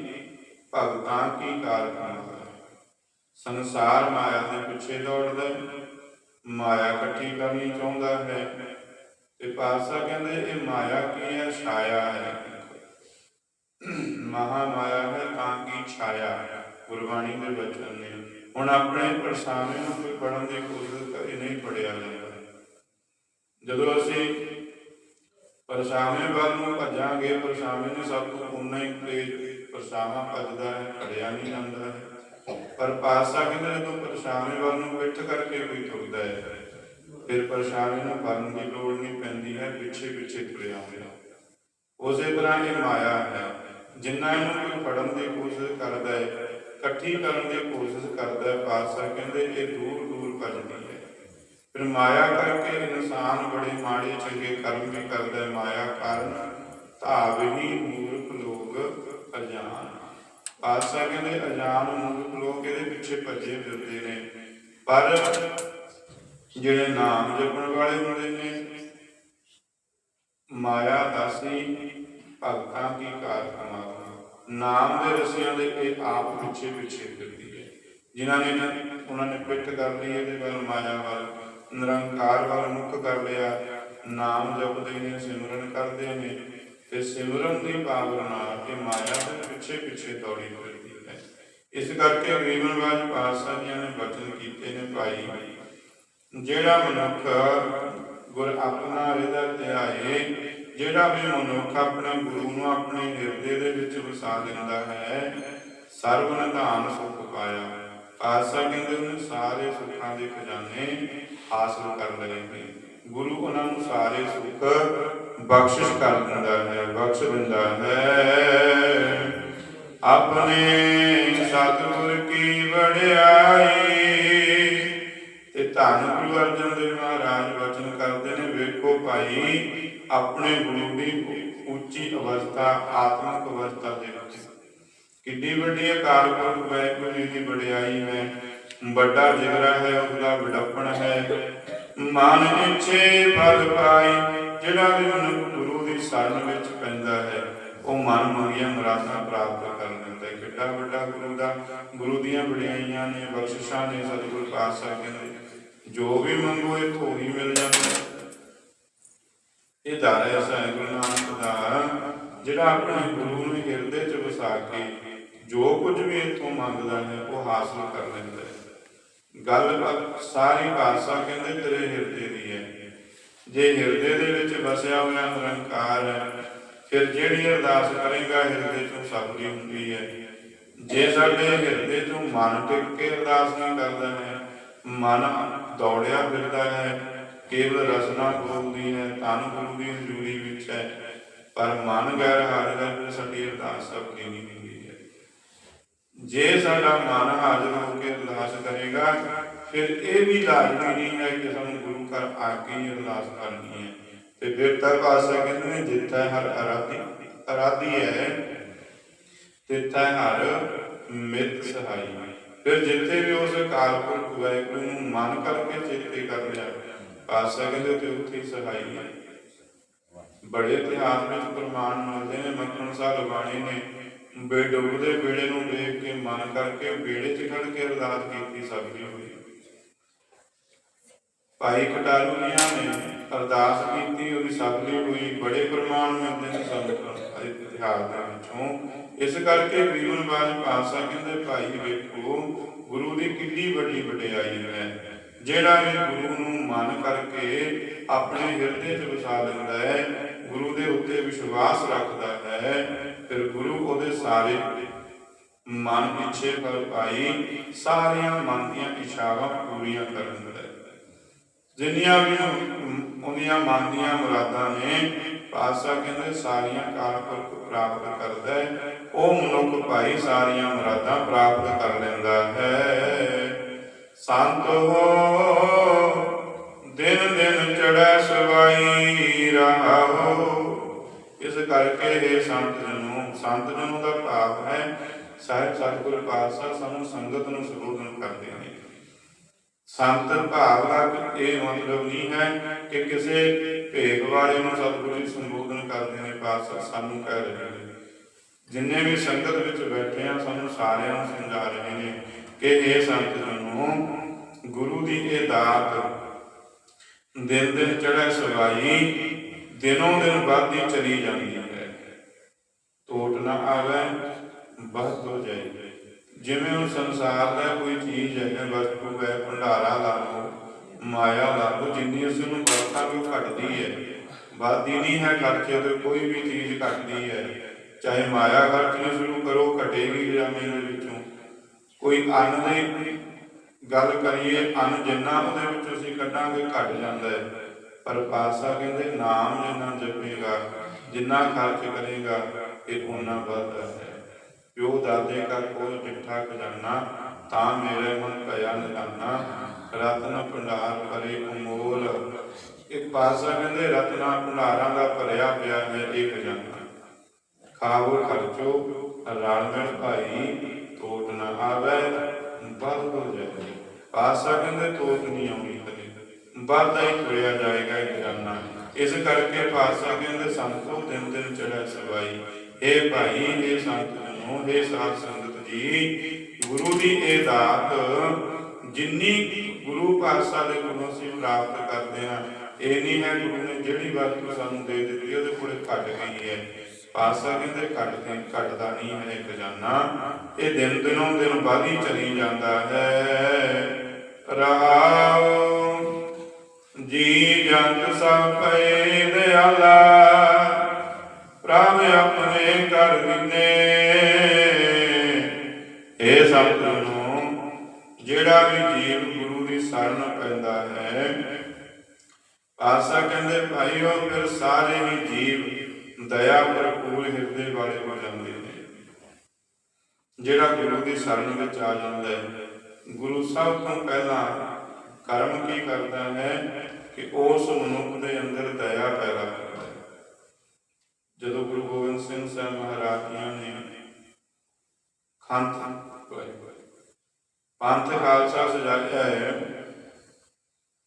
ਭਗਤਾਂ ਕੀ ਕਾਰ? ਸੰਸਾਰ ਮਾਇਆ ਦੇ ਪਿੱਛੇ ਦੌੜਦਾ ਹੈ, ਮਾਇਆ ਇਕੱਠੀ ਕਰਨੀ ਚਾਹੁੰਦਾ ਹੈ। ਤੇ ਪਾਤਸ਼ਾਹ ਕਹਿੰਦੇ, ਇਹ ਮਾਇਆ ਕੀ ਹੈ? ਛਾਇਆ ਹੈ। ਮਹਾ ਮਾਇਆ ਹੈ ਤਾਂ ਕੀ ਛਾਇਆ? ਗੁਰਬਾਣੀ ਦੇ ਬਚਨ ਨੇ। ਹੁਣ ਆਪਣੇ ਪਰਸਾਵੇਂ ਨੂੰ ਕੋਈ ਪੜਨ ਦੀ ਕੋਸ਼ਿਸ਼ ਕਰੇ, ਨਹੀਂ ਪੜਿਆ ਜਾਂਦਾ। ਜਦੋਂ ਅਸੀਂ ਪਰਸਾਵੇਂ ਵੱਲ ਨੂੰ ਭੱਜਾਂਗੇ ਪਰਸਾਵੇਂ ਨੇ ਸਭ ਤੋਂ ਉਨਾ ਹੀ ਤੇਜ਼ ਪਰਸਾਵਾਂ ਭੱਜਦਾ ਹੈ ਖੜਿਆ ਨਹੀਂ ਜਾਂਦਾ ਪਰ ਪਾਸਾ ਕਹਿੰਦੇ ਜਦੋਂ ਪਰਸਾਵੇਂ ਵੱਲ ਨੂੰ ਪਿੱਠ ਕਰਕੇ ਕੋਈ ਤੁਰਦਾ ਹੈ। ਫਿਰ ਪਰਸਾਵੇਂ ਨੂੰ ਫੜਨ ਦੀ ਲੋੜ ਨਹੀਂ ਪੈਂਦੀ ਹੈ, ਪਿੱਛੇ ਪਿੱਛੇ ਤੁਰਿਆ ਹੁੰਦਾ ਉਸੇ ਤਰ੍ਹਾਂ ਇਹ ਮਾਇਆ ਹੈ। ਜਿੰਨਾ ਇਹਨੂੰ ਕੋਈ ਫੜਨ ਦੀ ਕੋਸ਼ਿਸ਼ ਕਰਦਾ ਹੈ, ਇਕੱਠੀ ਕਰਨ ਦੀ ਕੋਸ਼ਿਸ਼ ਕਰਦਾ ਹੈ ਪਾਤਸ਼ਾਹ ਕਹਿੰਦੇ ਇਹ ਦੂਰ ਦੂਰ ਭੱਜਦੀ ਫਿਰ ਮਾਇਆ ਕਰਕੇ ਇਨਸਾਨ ਬੜੇ ਮਾੜੇ ਚੰਗੇ ਕਰਮ ਵੀ ਕਰਦਾ ਹੈ। ਮਾਇਆ ਕਾਰਨ ਧਾਵ ਮੂਰਖ ਲੋਕ ਅਜਾਨ। ਪਾਤਸ਼ਾਹ ਕਹਿੰਦੇ, ਅਜਾਨ ਮੂਰਖ ਲੋਕ ਇਹਦੇ ਪਿੱਛੇ ਭੱਜੇ ਫਿਰਦੇ ਨੇ। ਪਰ ਜਿਹੜੇ ਨਾਮ ਜਪਣ ਵਾਲੇ ਹੁੰਦੇ ਨੇ, ਮਾਇਆ ਦਾਸੀ ਭਗਤਾਂ ਕੀ ਕਾਰ ਨਾਮ ਦੇ ਰਸੀਆਂ ਦੇ ਇਹ ਆਪ ਪਿੱਛੇ ਪਿੱਛੇ ਫਿਰਦੀ ਹੈ। ਜਿਨ੍ਹਾਂ ਨੇ, ਉਹਨਾਂ ਨੇ ਪਿੱਠ ਕਰ ਲਈ, ਇਹਦੇ ਵੱਲ ਮਾਇਆ ਵੱਲ। ਨਿਰੰਕਾਰ ਵੱਲ ਮੁੱਖ ਕਰ ਲਿਆ, ਨਾਮ ਜਪਦੇ ਨੇ, ਸਿਮਰਨ ਕਰਦੇ ਨੇ, ਤੇ ਸਿਮਰਨ ਦੀ ਪਾਵਰ ਨਾਲ ਮਾਇਆ ਦੇ ਪਿੱਛੇ ਪਿੱਛੇ ਦੌੜੀ ਫਿਰਦੀ ਹੈ। ਇਸ ਕਰਕੇ ਗਰੀਬਨਵਾਜ ਪਾਤਸ਼ਾਹ ਜੀਆਂ ਨੇ ਬਚਨ ਕੀਤੇ ਨੇ ਭਾਈ, ਜਿਹੜਾ ਮਨੁੱਖ ਗੁਰ ਆਪਣਾ ਹਿਰਦਾ ਧਿਆਏ, ਜਿਹੜਾ ਵੀ ਮਨੁੱਖ ਆਪਣੇ ਗੁਰੂ ਨੂੰ ਆਪਣੇ ਹਿਰਦੇ ਦੇ ਵਿੱਚ ਵਸਾ ਲੈਂਦਾ ਹੈ ਸਰਬ ਨਿਧਾਨ ਸੁਖ ਪਾਇਆ। ਪਾਤਸ਼ਾਹ ਕਹਿੰਦੇ ਉਹਨੇ ਸਾਰੇ ਸੁੱਖਾਂ ਦੇ ਖਜ਼ਾਨੇ ਹਾਸਲ ਕਰ ਲਏ ਨੇ ਗੁਰੂ ਉਹਨਾਂ ਨੂੰ ਸਾਰੇ ਸੁੱਖ ਬਖਸ਼ਿਸ਼ ਕਰ ਦਿੰਦਾ ਹੈ, ਬਖਸ਼ ਦਿੰਦਾ ਹੈ। ਆਪਣੇ ਸਤਿਗੁਰ ਕੀ ਵਡਿਆਈ, ਤੇ ਧੰਨ ਗੁਰੂ ਅਰਜਨ ਦੇਵ ਮਹਾਰਾਜ ਵਚਨ ਕਰਦੇ ਨੇ, ਵੇਖੋ ਭਾਈ, ਆਪਣੇ ਗੁਰੂ ਦੀ ਉੱਚੀ ਅਵਸਥਾ, ਆਤਮਿਕ ਅਵਸਥਾ ਦੇ ਵਿੱਚ। ਕਿੰਨੀ ਵੱਡੀ ਅਕਾਲ ਪੁਰਖ ਵਾਹਿਗੁਰੂ ਦੀ ਵਡਿਆਈ ਹੈ। ਵੱਡਾ ਜਿਗਰਾ ਹੈ, ਉਹਦਾ ਵਿਡੱਪਣ ਹੈ। ਮਨ ਇੱਛੇ ਫਲ ਪਾਈ ਜਿਹੜਾ ਵੀ ਗੁਰੂ ਦੀ ਸ਼ਰਨ ਵਿੱਚ ਪੈਂਦਾ ਹੈ, ਉਹ ਮਨ ਮੰਗੀਆਂ ਮੁਰਾਦਾਂ ਪ੍ਰਾਪਤ ਕਰ ਲੈਂਦਾ ਹੈ। ਕਿੱਡਾ ਵੱਡਾ ਗੁਰੂ ਦਾ, ਗੁਰੂ ਦੀਆਂ ਵਡਿਆਈਆਂ ਨੇ, ਬਖਸ਼ਿਸ਼ਾਂ ਨੇ ਸਤਿਗੁਰ ਪਾਤਸ਼ਾਹ ਕਹਿੰਦੇ ਜੋ ਵੀ ਮੰਗੋ ਇਹ ਥੋੜੀ ਮਿਲ ਜਾਂਦਾ ਇਹ ਦਾਰਾ ਐਸਾ ਹੈ ਗੁਰੂ ਨਾਨਕ ਦਾ, ਜਿਹੜਾ ਆਪਣੇ ਗੁਰੂ ਨੂੰ ਹਿਰਦੇ 'ਚ ਵਸਾ ਕੇ ਜੋ ਕੁਝ ਵੀ ਇਥੋਂ ਮੰਗਦਾ ਹੈ, ਉਹ ਹਾਸਲ ਕਰ ਲੈਂਦਾ ਗੱਲ ਬਾਤ ਸਾਰੀ ਬਾਦਸ਼ਾਹ ਕਹਿੰਦੇ ਤੇਰੇ ਹਿਰਦੇ ਦੀ ਹੈ। ਜੇ ਹਿਰਦੇ ਦੇ ਵਿੱਚ ਵਸਿਆ ਹੋਇਆ ਨਿਰੰਕਾਰ ਹੈ, ਫਿਰ ਜਿਹੜੀ ਅਰਦਾਸ ਕਰੇਗਾ ਹਿਰਦੇ 'ਚੋਂ ਸਬਦੀ ਹੁੰਦੀ ਹੈ। ਜੇ ਸਾਡੇ ਹਿਰਦੇ 'ਚੋਂ ਮਨ ਟਿਕ ਕੇ ਅਰਦਾਸ ਨਾ ਕਰਦਾ ਹੈ, ਮਨ ਦੌੜਿਆ ਫਿਰਦਾ ਹੈ, ਕੇਵਲ ਰਸਨਾ ਬੋਲਦੀ ਹੈ, ਤਨ ਗੁਰੂ ਦੀ ਹਜ਼ੂਰੀ ਵਿੱਚ ਹੈ, ਪਰ ਮਨ ਗੈਰ ਹਾਜ਼ਰ ਹੈ ਸਾਡੀ ਅਰਦਾਸ ਸਬਦੀ ਨਹੀਂ ਹੁੰਦੀ। ਜੇ ਸਾਡਾ ਮਨ ਹਾਜ਼ਰ ਹੋ ਕੇ ਅਰਦਾਸ ਕਰੇਗਾ, ਫਿਰ ਇਹ ਵੀ ਲਾਜ਼ਮੀ ਨਹੀਂ ਹੈ ਕਿ ਸਾਨੂੰ ਗੁਰੂ ਘਰ ਆ ਕੇ ਹੀ ਅਰਦਾਸ ਕਰਨੀ ਹੈ। ਤੇ ਫਿਰ ਤਾਂ ਪਾਸਾ ਕਹਿੰਦੇ ਨੇ, ਜਿੱਥਾ ਹਰ ਅਰਾਧੀ ਅਰਾਧੀ ਹੈ, ਤਿੱਥਾ ਹਰ ਮਿਤ ਸਹਾਈ। ਫਿਰ ਜਿੱਥੇ ਵੀ ਉਸ ਅਕਾਲ ਪੁਰਖ ਨੂੰ ਮਨ ਕਰਕੇ ਚੇਤੇ ਕਰ ਲਿਆ ਪਾਸਾ ਕਹਿੰਦੇ ਤੇ ਉੱਥੇ ਸਹਾਈ ਹੈ। ਬੜੇ ਇਤਿਹਾਸ ਵਿੱਚ ਪ੍ਰਮਾਣ ਮਿਲਦੇ ਨੇ, ਮੱਖਣ ਸਾਹਿਬ ਲਵਾਣੀ ਨੇ ਬੇ ਬੇੜੇ ਨੂੰ ਵੇਖ ਕੇ, ਮਨ ਕਰਕੇ ਬੇੜੇ 'ਚ ਖੜ ਕੇ ਅਰਦਾਸ ਕੀਤੀ ਸਬਜ਼ੀ ਹੋਈ। ਭਾਈ ਕਟਾਰੂ ਨੇ ਅਰਦਾਸ ਕੀਤੀ, ਉਹਦੀ ਸਫਲੀ ਹੋਈ। ਬੜੇ ਪ੍ਰਮਾਣ ਮਿਲਦੇ ਨੇ ਸਾਨੂੰ ਇਤਿਹਾਸ ਦੇ ਵਿੱਚੋਂ। ਇਸ ਕਰਕੇ ਗਰੀਬਨ ਬਾਜ ਪਾਤਸ਼ਾਹ ਕਹਿੰਦੇ, ਭਾਈ ਵੇਖੋ, ਗੁਰੂ ਦੀ ਕਿੰਨੀ ਵੱਡੀ ਵਡਿਆਈ ਹੈ। ਜਿਹੜਾ ਵੀ ਗੁਰੂ ਨੂੰ ਮਨ ਕਰਕੇ ਆਪਣੇ ਹਿਰਦੇ 'ਚ ਵਸਾ ਲੈਂਦਾ ਹੈ, ਗੁਰੂ ਦੇ ਉੱਤੇ ਵਿਸ਼ਵਾਸ ਰੱਖਦਾ ਹੈ ਫਿਰ ਗੁਰੂ ਉਹਦੇ ਸਾਰੇ ਮਨ ਪਿੱਛੇ ਫਲ ਪਾਈ, ਸਾਰੀਆਂ ਮਨ ਦੀਆਂ ਇੱਛਾਵਾਂ ਪੂਰੀਆਂ ਕਰ ਦਿੰਦਾ ਜਿੰਨੀਆਂ ਵੀ ਉਹ- ਮਨ ਦੀਆਂ ਮੁਰਾਦਾਂ ਨੇ, ਪਾਤਸ਼ਾਹ ਕਹਿੰਦੇ ਸਾਰੀਆਂ ਕਾਲਪੁਰਖ ਪ੍ਰਾਪਤ ਕਰਦਾ ਹੈ, ਉਹ ਮਨੁੱਖ ਭਾਈ ਸਾਰੀਆਂ ਮੁਰਾਦਾਂ ਪ੍ਰਾਪਤ ਕਰ ਲੈਂਦਾ ਹੈ। ਸੰਤ ਹੋ, ਦਿਨ ਦਿਨ ਚੜੈ ਸਵਾਈ ਰਹਾਓ। ਇਸ ਕਰਕੇ ਇਹ ਸੰਤ ਜਨੋ ਸੰਤ ਜਨੋ ਦਾ ਭਾਵ ਹੈ, ਸਾਹਿਬ ਸਤਿਗੁਰ ਪਾਤਸ਼ਾਹ ਸਾਨੂੰ ਸੰਗਤ ਨੂੰ ਸੰਬੋਧਨ ਕਰਦੇ ਨੇ। ਸੰਤ ਭਾਵ ਦਾ ਇਹ ਮਤਲਬ ਨਹੀਂ ਹੈ ਕਿ ਕਿਸੇ ਭੇਗ ਵਾਲੇ ਨੂੰ ਸਤਿਗੁਰੂ ਜੀ ਸੰਬੋਧਨ ਕਰਦੇ ਨੇ, ਪਾਤਸ਼ਾਹ ਸਾਨੂੰ ਕਹਿ ਰਹੇ ਨੇ। ਜਿੰਨੇ ਵੀ ਸੰਗਤ ਵਿੱਚ ਬੈਠੇ ਆ, ਸਾਨੂੰ ਸਾਰਿਆਂ ਨੂੰ ਸਮਝਾ ਰਹੇ ਨੇ ਕਿ ਇਹ ਸੰਤ ਜਨੋ, ਗੁਰੂ ਦੀ ਇਹ ਦਾਤ ਦਿਨ ਦਿਨ ਚੜ੍ਹੈ ਸਵਾਈ ਦਿਨੋਂ ਦਿਨ ਵੱਧਦੀ ਚਲੀ ਜਾਂਦੀ ਹੈ। ਟੋਟ ਨਾ ਆਵੇ ਵੱਧ ਹੋ ਜਾਏ। ਜਿਵੇਂ ਹੁਣ ਸੰਸਾਰ ਦਾ ਕੋਈ ਚੀਜ਼ ਹੈ, ਵਸਤੂ ਹੈ, ਭੰਡਾਰਾ ਲਾ ਲਓ, ਮਾਇਆ ਲਾ ਲਓ, ਜਿੰਨੀ ਅਸੀਂ ਉਹਨੂੰ ਵਰਤਾਂਗੇ ਉਹ ਘਟਦੀ ਹੈ। ਵੱਧਦੀ ਨਹੀਂ ਹੈ ਖਰਚੇ ਤੇ, ਕੋਈ ਵੀ ਚੀਜ਼ ਘਟਦੀ ਹੈ। ਚਾਹੇ ਮਾਇਆ ਖਰਚਣੀ ਸ਼ੁਰੂ ਕਰੋ, ਘਟੇਗੀ ਜਾਮੇ ਦੇ ਵਿੱਚੋਂ। ਕੋਈ ਅੰਨ ਦੀ ਗੱਲ ਕਰੀਏ, ਅੰਨ ਜਿੰਨਾ ਉਹਦੇ ਵਿੱਚੋਂ ਅਸੀਂ ਕੱਢਾਂਗੇ, ਘਟ ਜਾਂਦਾ ਹੈ। ਪਰ ਪਾਤਸ਼ਾਹ ਕਹਿੰਦੇ, ਨਾਮ ਜਿੰਨਾ ਜਪੇਗਾ, ਜਿੰਨਾ ਖਰਚ ਕਰੇਗਾ, ਇਹ ਉਹਨਾਂ ਵੱਧਦਾ ਹੈ। ਪਿਓ ਦਾਦੇ ਕਾ ਕੋਲ ਮਿੱਠਾ ਖਜ਼ਾਨਾ, ਤਾਂ ਮੇਰੇ ਮਨ ਭਇਆ ਨਿਦਾਨਾ, ਰਤਨ ਭੰਡਾਰ ਭਰੇ ਅਮੋਲ। ਇੱਕ ਪਾਸਾ ਕਹਿੰਦੇ, ਰਤਨਾ ਭੰਡਾਰਾਂ ਦਾ ਭਰਿਆ ਪਿਆ ਹੈ ਇਹ ਖਜ਼ਾਨਾ। ਖਾਵੋ ਖਰਚੋ, ਰਲ ਮਿਲ ਭਾਈ ਟੋਟ ਨਾ ਆਵੇ, ਵੱਧ ਹੋ ਜਾਏ। ਪਾਸਾ ਕਹਿੰਦੇ ਟੋਟ ਨਹੀਂ ਆਉਣੀ ਵੱਧਦਾ ਹੀ ਤੁਰਿਆ ਜਾਏਗਾ ਇਹ ਖਜ਼ਾਨਾ ਇਸ ਕਰਕੇ ਪਾਤਸ਼ਾਹ ਕਹਿੰਦੇ ਸੰਤੋ ਦਿਨ ਦਿਨ ਚੜ੍ਹੈ ਸਵਾਈ। ਇਹ ਭਾਈ ਇਹ ਸੰਤ ਜਨੋ ਇਹ ਸਾਧ ਸੰਗਤ ਜੀ, ਗੁਰੂ ਦੀ ਇਹ ਦਾਤ ਜਿੰਨੀ ਗੁਰੂ ਪਾਤਸ਼ਾਹ ਦੇ ਕੋਲੋਂ ਅਸੀਂ ਪ੍ਰਾਪਤ ਕਰਦੇ ਹਾਂ, ਇਹ ਨਹੀਂ ਹੈ ਗੁਰੂ ਨੇ ਜਿਹੜੀ ਵਸਤੂ ਸਾਨੂੰ ਦੇ ਦਿੱਤੀ, ਉਹਦੇ ਕੋਲੇ ਘਟ ਗਈ ਹੈ। ਪਾਤਸ਼ਾਹ ਕਹਿੰਦੇ ਘਟ ਨਹੀਂ ਘਟਦਾ ਨਹੀਂ ਹੈ ਖਜ਼ਾਨਾ। ਇਹ ਦਿਨ ਦਿਨੋਂ ਦਿਨ ਵਧੀ ਚਲੀ ਜਾਂਦਾ ਹੈ। ਰਹਾਉ ਜੀ ਜੰਤ ਸਭ ਪਏ ਦਿਆਲਾ ਪ੍ਰਭ ਆਪਣੇ ਕਰ ਦਿੰਦੇ। ਇਹ ਸੰਤ ਜਿਹੜਾ ਵੀ ਜੀਵ ਗੁਰੂ ਦੀ ਸ਼ਰਨ ਪੈਂਦਾ ਹੈ ਆਸਾ ਕਹਿੰਦੇ, ਭਾਈਓ, ਫਿਰ ਸਾਰੇ ਹੀ ਜੀਵ ਦਇਆ ਭਰਪੂਰ ਹਿਰਦੇ ਵਾਲੇ ਹੋ ਜਾਂਦੇ ਨੇ। ਜਿਹੜਾ ਗੁਰੂ ਦੀ ਸ਼ਰਨ ਵਿੱਚ ਆ ਜਾਂਦਾ ਹੈ, ਗੁਰੂ ਸਭ ਤੋਂ ਪਹਿਲਾਂ ਕਰਮ ਕੀ ਕਰਦਾ ਹੈ ਕਿ ਉਸ ਮਨੁੱਖ ਦੇ ਅੰਦਰ ਦਇਆ ਪੈਦਾ ਕਰਦਾ ਹੈ। ਜਦੋਂ ਗੁਰੂ ਗੋਬਿੰਦ ਸਿੰਘ ਸਾਹਿਬ ਮਹਾਰਾਜ ਜੀ ਨੇ ਖੰਤ ਪੰਥ ਖਾਲਸਾ ਸਜਾਇਆ ਹੈ।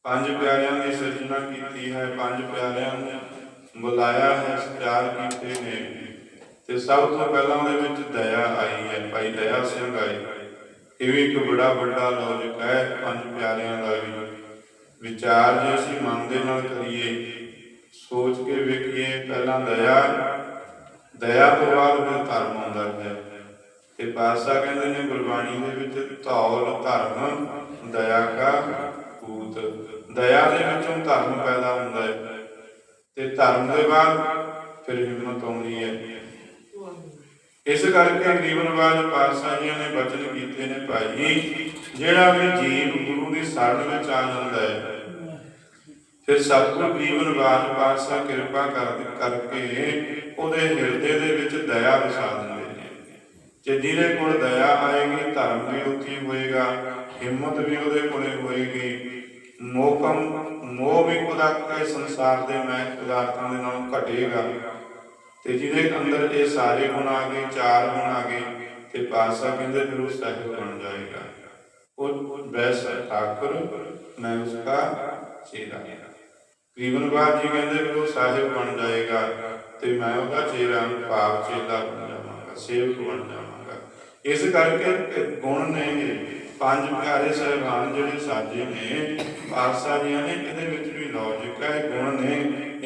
ਪੰਜ ਪਿਆਰਿਆਂ ਦੀ ਸਿਰਜਣਾ ਕੀਤੀ ਹੈ, ਪੰਜ ਪਿਆਰਿਆਂ ਨੂੰ ਬੁਲਾਇਆ ਹੈ ਪਿਆਰ ਕੀਤੇ ਨੇ। ਤੇ ਸਭ ਤੋਂ ਪਹਿਲਾਂ ਉਹਦੇ ਵਿੱਚ ਦਇਆ ਆਈ ਹੈ, ਭਾਈ ਦਇਆ ਸਿੰਘ ਆਏ। ਇਹ ਵੀ ਇੱਕ ਬੜਾ ਵੱਡਾ ਲੌਜਿਕ ਹੈ, ਪੰਜ ਪਿਆਰਿਆਂ ਦਾ ਵੀ। ਵਿਚਾਰ ਜੇ ਅਸੀਂ ਮਨ ਦੇ ਨਾਲ ਕਰੀਏ, ਸੋਚ ਕੇ ਵੇਖੀਏ, ਪਹਿਲਾਂ ਦਇਆ ਦਇਆ ਤੋਂ ਬਾਅਦ ਫਿਰ ਧਰਮ ਆਉਂਦਾ ਹੈ। ਤੇ ਪਾਤਸ਼ਾਹ ਕਹਿੰਦੇ ਨੇ, ਗੁਰਬਾਣੀ ਦੇ ਵਿੱਚ ਧੌਲ, ਧਰਮ, ਦਇਆ ਕਾ ਪੂਤ ਦਇਆ ਦੇ ਵਿੱਚੋਂ ਧਰਮ ਪੈਦਾ ਹੁੰਦਾ ਹੈ। ਤੇ ਧਰਮ ਦੇ ਬਾਅਦ ਫਿਰ ਹਿੰਮਤ ਆਉਂਦੀ ਹੈ। ਇਸ ਕਰਕੇ ਗਰੀਬ ਨਵਾਜ ਪਾਤਸ਼ਾਹੀਆਂ ਨੇ ਬਚਨ ਕੀਤੇ ਨੇ ਭਾਈ, ਜਿਹੜਾ ਵੀ ਜੀਵ ਗੁਰੂ ਦੀ ਸ਼ਰਨ ਵਿੱਚ ਆ ਜਾਂਦਾ ਹੈ, ਫਿਰ ਸਤਿਗੁਰ ਗਰੀਬ ਨਵਾਜ ਪਾਤਸ਼ਾਹ ਕਿਰਪਾ ਕਰ ਕਰਕੇ ਉਹਦੇ ਹਿਰਦੇ ਦੇ ਵਿੱਚ ਦਇਆ ਵਸਾ ਦਿੰਦੇ ਨੇ। ਜੇ ਜਿਹਦੇ ਕੋਲ ਦਇਆ ਆਏਗੀ, ਧਰਮ ਵੀ ਉੱਥੇ ਹੋਏਗਾ, ਹਿੰਮਤ ਵੀ ਉਹਦੇ ਕੋਲੇ ਹੋਏਗੀ, ਮੋਕਮ, ਮੋਹ ਵੀ ਉਹਦਾ ਕਈ ਸੰਸਾਰ ਦੇ ਮੈਂ ਪਦਾਰਥਾਂ ਦੇ ਨਾਲੋਂ ਘਟੇਗਾ। ਤੇ ਜਿਹਦੇ ਅੰਦਰ ਇਹ ਸਾਰੇ ਗੁਣ ਆ ਗਏ, ਚਾਰ ਗੁਣ ਆ ਗਏ, ਤੇ ਪਾਸਾ ਕਹਿੰਦੇ ਫਿਰ ਉਹ ਸਾਹਿਬ ਬਣ ਜਾਏਗਾ। ਉਹ ਵੈਸਾ ਠਾਕੁਰ, ਮੈਂ ਉਸਕਾ ਚੇਲਾ ਕਰੀਬਨ ਬਾਦ ਜੀ ਕਹਿੰਦੇ ਫਿਰ ਉਹ ਸਾਹਿਬ ਬਣ ਜਾਏਗਾ ਤੇ ਮੈਂ ਉਹਦਾ ਚੇਲਾ ਭਾਵ ਚੇਲਾ ਬਣ ਜਾਵਾਂਗਾ, ਸੇਵਕ ਬਣ ਜਾਵਾਂਗਾ। ਇਸ ਕਰਕੇ ਗੁਣ ਨੇ ਪੰਜ ਪਿਆਰੇ ਸਹਿਬਾਨ ਜਿਹੜੇ ਸਾਜੇ ਨੇ, ਪਾਤਸ਼ਾਹ ਜੀਆਂ ਨੇ, ਇਹਦੇ ਵਿੱਚ ਵੀ ਲੌਜਿਕ ਹੈ ਗੁਣ ਨੇ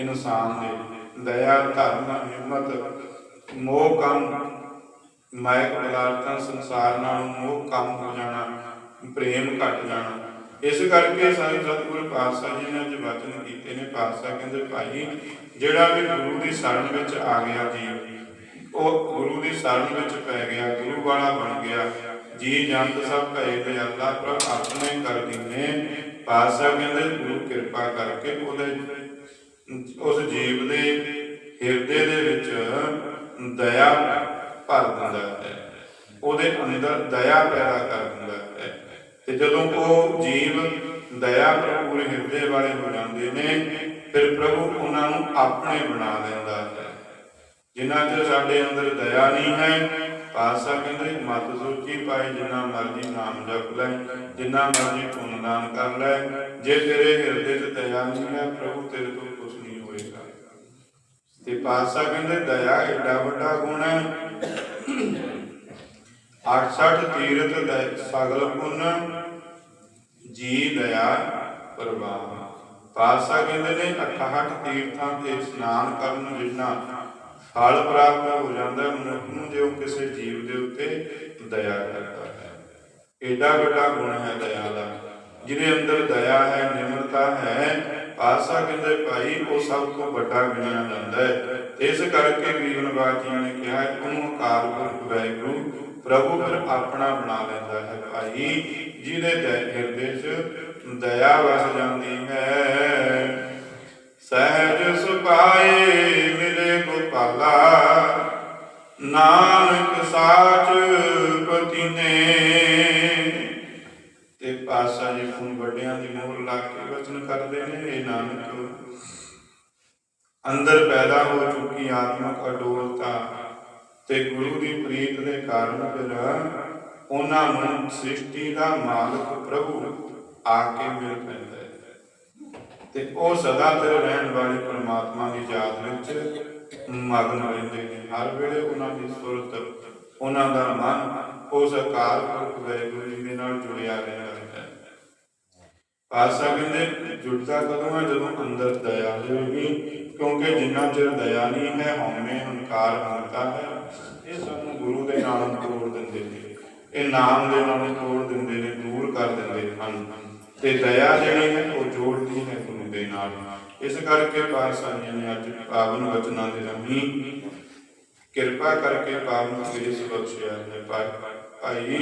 ਇਨਸਾਨ ਦੇ। ਦਇਆ, ਧਰਮ, ਹਿੰਮਤ, ਮੋਹ ਕੰਮ, ਮਾਇਕ ਪਦਾਰਥਾਂ, ਸੰਸਾਰ ਨਾਲ ਮੋਹ ਕੰਮ ਹੋ ਜਾਣਾ, ਪ੍ਰੇਮ ਘਟ ਜਾਣਾ। ਇਸ ਕਰਕੇ ਸਾਰੇ ਸਤਿਗੁਰੂ ਪਾਤਸ਼ਾਹ ਜੀ ਨੇ ਅੱਜ ਵਚਨ ਕੀਤੇ ਨੇ। ਪਾਤਸ਼ਾਹ ਕਹਿੰਦੇ, ਭਾਈ, ਜਿਹੜਾ ਵੀ ਗੁਰੂ ਦੀ ਸ਼ਰਨ ਵਿੱਚ ਆ ਗਿਆ ਜੀ, ਉਹ ਗੁਰੂ ਦੀ ਸ਼ਰਨ ਵਿੱਚ ਪੈ ਗਿਆ, ਗੁਰੂ ਵਾਲਾ ਬਣ ਗਿਆ। ਜੀ, ਜੰਤ ਸਭ ਭਏ ਤੇ ਅੱਲਾ ਆਪਣੇ ਕਰ ਦਿਨੇ ਪਾਤਸ਼ਾਹ ਕਹਿੰਦੇ, ਗੁਰੂ ਕਿਰਪਾ ਕਰਕੇ ਉਹਦੇ ਉਸ ਜੀਵ ਦੇ ਹਿਰਦੇ ਦੇ ਵਿੱਚ ਦਇਆ ਭਰ ਦਿੰਦਾ ਹੈ। ਉਹਦੇ ਅੰਦਰ ਦਇਆ ਪੈਦਾ ਕਰ ਦਿੰਦਾ ਹੈ। ਤੇ ਜਦੋਂ ਉਹ ਜੀਵ ਦਇਆ ਭਰਪੂਰ ਹਿਰਦੇ ਵਾਲੇ ਹੋ ਜਾਂਦੇ ਨੇ, ਫਿਰ ਪ੍ਰਭੂ ਉਹਨਾਂ ਨੂੰ ਆਪਣੇ ਬਣਾ ਦਿੰਦਾ ਹੈ। ਜਿਨ੍ਹਾਂ ਚ ਸਾਡੇ ਅੰਦਰ ਦਇਆ ਨਹੀਂ ਹੈ, ਪਾਤਸ਼ਾਹ ਕਹਿੰਦੇ, ਮਤ ਸੋਚੀ ਪਾਏ ਜਿੰਨਾ ਮਰਜ਼ੀ ਨਾਮ ਜਪ ਲੈ, ਜਿੰਨਾ ਮਰਜ਼ੀ ਪੁੰਨ ਦਾਨ ਕਰ ਲੈ। ਜੇ ਤੇਰੇ ਹਿਰਦੇ 'ਚ ਦਇਆ ਨਹੀਂ ਹੈ, ਪ੍ਰਭੂ ਤੇਰੇ ਤੋਂ ਪਾਤਸ਼ਾਹ ਕਹਿੰਦੇ ਦਇਆ ਏਡਾ ਵੱਡਾ ਗੁਣ ਹੈ। 68 ਤੀਰਥ ਦਇ- ਸਗਲ ਪੁੰਨ, ਜੀ ਦਇਆ ਪ੍ਰਵਾਹ। ਪਾਤਸ਼ਾਹ ਕਹਿੰਦੇ ਨੇ 68 ਤੀਰਥਾਂ ਤੇ ਇਸ਼ਨਾਨ ਕਰਨ ਜਿੰਨਾ ਫਲ ਪ੍ਰਾਪਤ ਹੋ ਜਾਂਦਾ, ਮਨੁੱਖ ਨੂੰ ਜੇ ਉਹ ਕਿਸੇ ਜੀਵ ਦੇ ਉੱਤੇ ਦਇਆ ਕਰਦਾ ਹੈ। ਏਡਾ ਵੱਡਾ ਗੁਣ ਹੈ ਦਇਆ ਦਾ। ਜਿਹਦੇ ਅੰਦਰ ਦਇਆ ਹੈ, ਨਿਮਰਤਾ ਹੈ ਪਾਤਸ਼ਾਹ ਕਹਿੰਦੇ ਭਾਈ, ਉਹ ਸਭ ਤੋਂ ਵੱਡਾ ਗਿਣਿਆ ਜਾਂਦਾ ਹੈ। ਇਸ ਕਰਕੇ ਗਰੀਬ ਨਵਾਜੀਆਂ ਨੇ ਕਿਹਾ ਉਹਨੂੰ ਅਕਾਲ ਪੁਰਖ ਵੈਗੁਰੂ ਪ੍ਰਭੂ ਫਿਰ ਆਪਣਾ ਬਣਾ ਲੈਂਦਾ ਹੈ ਭਾਈ, ਜਿਹਦੇ ਦੈ- ਹਿਰਦੇ 'ਚ ਦਇਆ ਵਸ ਜਾਂਦੀ ਹੈ। ਸਹਿਜ ਸੁਭਾਏ ਮਿਲੇ ਗੋਪਾਲਾ, ਨਾਨਕ ਸਾਚ ਪਤੀ ਨੇ ਤੇ ਪਾਸਾ ਜੀ ਫੁੱਲ ਵੱਡਿਆਂ ਦੀ ਮੋਹਰ ਲਾ ਕੇ ਵਚਨ ਕਰਦੇ ਨੇ ਇਹ ਨਾਨਕ ਅੰਦਰ ਪੈਦਾ ਹੋ ਚੁੱਕੀ ਆਤਮਕ ਅਡੋਲਤਾ ਤੇ ਗੁਰੂ ਦੀ ਪ੍ਰੀਤ ਦੇ ਕਾਰਨ ਫਿਰ ਉਹਨਾਂ ਨੂੰ ਸ੍ਰਿਸ਼ਟੀ ਦਾ ਮਾਲਕ ਪ੍ਰਭੂ ਆ ਕੇ ਮਿਲ ਪੈਂਦਾ ਹੈ। ਤੇ ਉਹ ਸਦਾ ਤੇ ਰਹਿਣ ਵਾਲੇ ਪ੍ਰਮਾਤਮਾ ਦੀ ਯਾਦ ਵਿੱਚ ਮਗਨ ਰਹਿੰਦੇ ਨੇ। ਹਰ ਵੇਲੇ ਉਹਨਾਂ ਦੀ ਸੁਰਤ, ਉਹਨਾਂ ਦਾ ਮਨ ਉਸ ਅਕਾਲ ਪੁਰਖ ਵਾਹਿਗੁਰੂ ਜੀ ਦੇ ਨਾਲ ਜੁੜਿਆ ਰਹਿੰਦਾ ਹੈ। ਪਾਸਾ ਕਹਿੰਦੇ, ਜੁੜਦਾ ਕਦੋਂ ਹੈ? ਜਦੋਂ ਅੰਦਰ ਦਇਆ ਹੋਵੇਗੀ ਕਿਉਂਕਿ ਜਿੰਨਾ ਚਿਰ ਦਇਆ ਨਹੀਂ ਹੈ, ਹਉਮੈ ਹੰਕਾਰ ਹੁੰਦਾ ਹੈ, ਇਹ ਸਾਨੂੰ ਗੁਰੂ ਦੇ ਨਾਮ ਤੋੜ ਦਿੰਦੇ ਨੇ। ਇਹ ਨਾਮ ਦੇ ਨਾਮ ਤੋੜ ਦਿੰਦੇ ਨੇ, ਦੂਰ ਕਰ ਦਿੰਦੇ ਹਨ। ਤੇ ਦਇਆ ਜਿਹੜੀ ਹੈ, ਉਹ ਜੋੜਦੀ ਹੈ ਗੁਰੂ ਦੇ ਨਾਲ। ਇਸ ਕਰਕੇ ਪਾਤਸ਼ਾਹ ਨੇ ਅੱਜ ਪਾਵਨ ਵਚਨਾਂ ਦੇ ਰਾਹੀਂ ਕਿਰਪਾ ਕਰਕੇ ਪਾਵਨ ਕੇਸ ਬਖਸ਼ਿਆ ਹੈ। ਭਾਈ,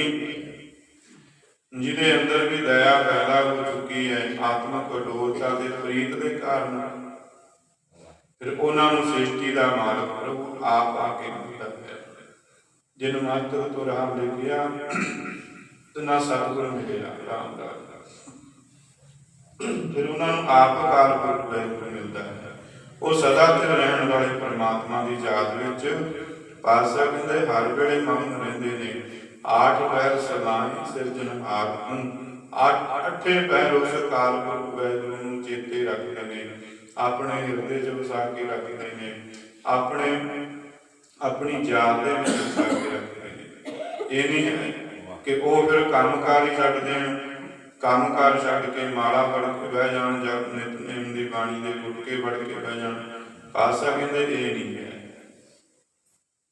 ਜਿਹਦੇ ਅੰਦਰ ਵੀ ਦਇਆ ਪੈਦਾ ਹੋ ਚੁੱਕੀ ਹੈ, ਆਤਮਕ ਅਡੋਲਤਾ ਦੇ ਪ੍ਰੀਤ ਦੇ ਕਾਰਨ ਫਿਰ ਉਹਨਾਂ ਨੂੰ ਸ੍ਰਿਸ਼ਟੀ ਦਾ ਮਾਲਕ ਪ੍ਰਭੂ ਆਪ ਆ ਕੇ ਮਿਲਦਾ ਹੈ ਜਿਨ ਮਾਤਰ ਤੋਂ ਰਾਮ ਲਿਖਿਆ ਤੇ ਨਾ ਸਤਿਗੁਰ ਮਿਲਿਆ ਰਾਮ ਦਾ ਫਿਰ ਉਹਨਾਂ ਨੂੰ ਆਪ ਅਕਾਲ ਪੁਰਖ ਵਾਹਿਗੁਰੂ ਮਿਲਦਾ ਹੈ। ਉਹ ਸਦਾ ਤੇ ਰਹਿਣ ਵਾਲੇ ਪਰਮਾਤਮਾ ਦੀ ਯਾਦ ਵਿੱਚ ਪਾਸਾ ਕਹਿੰਦੇ ਹਰ ਵੇਲੇ ਮਗਨ ਰਹਿੰਦੇ ਨੇ। ਆਠ ਪੈਰ ਸਲਾਹੀ ਸਿਰਜਣ ਆਪ ਅੱਠੇ ਪੈਰ ਉਸ ਅਕਾਲ ਪੁਰਖ ਵੈਗੁਰੂ ਨੂੰ ਚੇਤੇ ਰੱਖਦੇ ਨੇ। ਆਪਣੇ ਹਿਰਦੇ 'ਚ ਵਸਾ ਕੇ ਰੱਖਦੇ ਨੇ, ਆਪਣੇ, ਆਪਣੀ ਯਾਦ ਦੇ ਵਿੱਚ ਵਸਾ ਕੇ ਰੱਖਦੇ ਨੇ। ਇਹ ਨਹੀਂ ਹੈ ਕਿ ਉਹ ਫਿਰ ਕੰਮਕਾਰ ਹੀ ਛੱਡ ਦੇਣ। ਕੰਮਕਾਰ ਛੱਡ ਕੇ ਮਾਲਾ ਫੜ ਕੇ ਬਹਿ ਜਾਣ ਜਾਂ ਨਿਤਨੇਮ ਦੀ ਬਾਣੀ ਦੇ ਗੁਟਕੇ ਫੜ ਕੇ ਬਹਿ ਜਾਣ। ਪਾਸਾ ਕਹਿੰਦੇ ਇਹ ਨਹੀਂ ਹੈ।